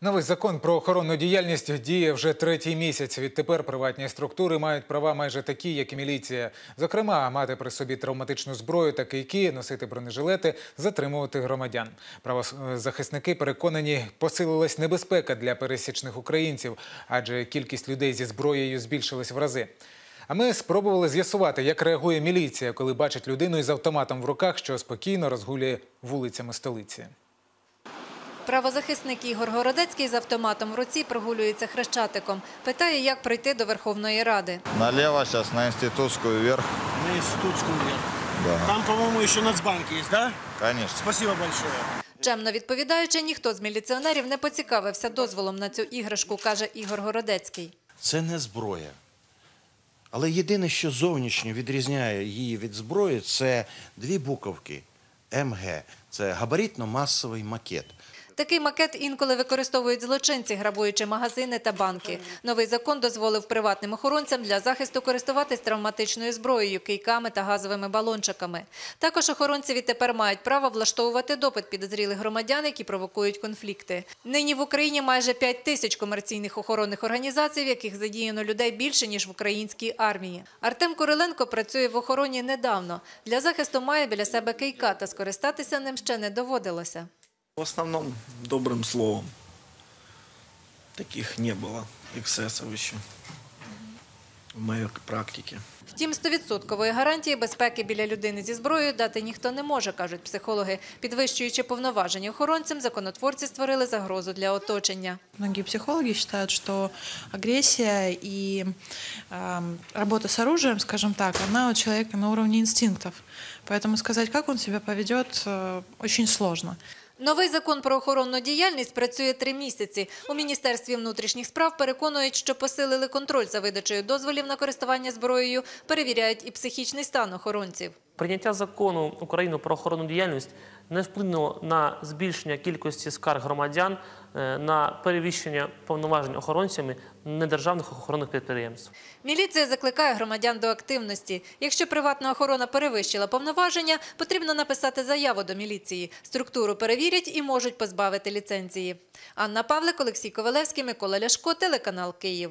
Новий закон про охоронну діяльність діє вже третій місяць. Відтепер приватні структури мають права майже такі, як і міліція. Зокрема, мати при собі травматичну зброю та кийки, носити бронежилети, затримувати громадян. Правозахисники переконані, посилилась небезпека для пересічних українців, адже кількість людей зі зброєю збільшилась в рази. А ми спробували з'ясувати, як реагує міліція, коли бачить людину із автоматом в руках, що спокійно розгулює вулицями столиці. Правозахисник Ігор Городецький з автоматом в руці прогулюється хрещатиком. Питає, як прийти до Верховної Ради. Налево сейчас на институтскую вверх. На институтскую вверх. Да. Там, по-моему, еще Нацбанк есть, да? Конечно. Спасибо большое. Чемно відповідаючи, ніхто з міліціонерів не поцікавився дозволом на цю іграшку, каже Ігор Городецький. Це не зброя. Але єдине, що зовнішньо відрізняє її від зброї, це дві буковки МГ. Це габаритно-масовий макет. Такий макет інколи використовують злочинці, грабуючи магазини та банки. Новий закон дозволив приватним охоронцям для захисту користуватись травматичною зброєю, кийками та газовими балончиками. Також охоронці відтепер мають право влаштовувати допит підозрілих громадян, які провокують конфлікти. Нині в Україні майже 5 тисяч комерційних охоронних організацій, в яких задіяно людей більше, ніж в українській армії. Артем Куриленко працює в охороні недавно. Для захисту має біля себе кийка, та скористатися ним ще не доводилося. В основном добрым словом. Таких не было эксцессов еще в моей практике. Втім, стовідсоткової гарантії безпеки біля людини зі зброєю дати ніхто не може, кажуть психологи. Підвищуючи повноваження охоронцям, законотворці створили загрозу для оточення. Многие психологи считают, что агрессия и эм, работа с оружием, скажем так, она у человека на уровне инстинктов. Поэтому сказать, как он себя поведет, э, очень сложно. Новий закон про охоронну діяльність працює три місяці. У Міністерстві внутрішніх справ переконують, що посилили контроль за видачею дозволів на користування зброєю, перевіряють і психічний стан охоронців. Прийняття закону України про охоронну діяльність не вплинуло на збільшення кількості скарг громадян е, на перевищення повноважень охоронцями недержавних охоронних підприємств. Міліція закликає громадян до активності. Якщо приватна охорона перевищила повноваження, потрібно написати заяву до міліції. Структуру перевірять і можуть позбавити ліцензії. Анна Павлик, Олексій Ковалевський, Микола Ляшко, телеканал Київ.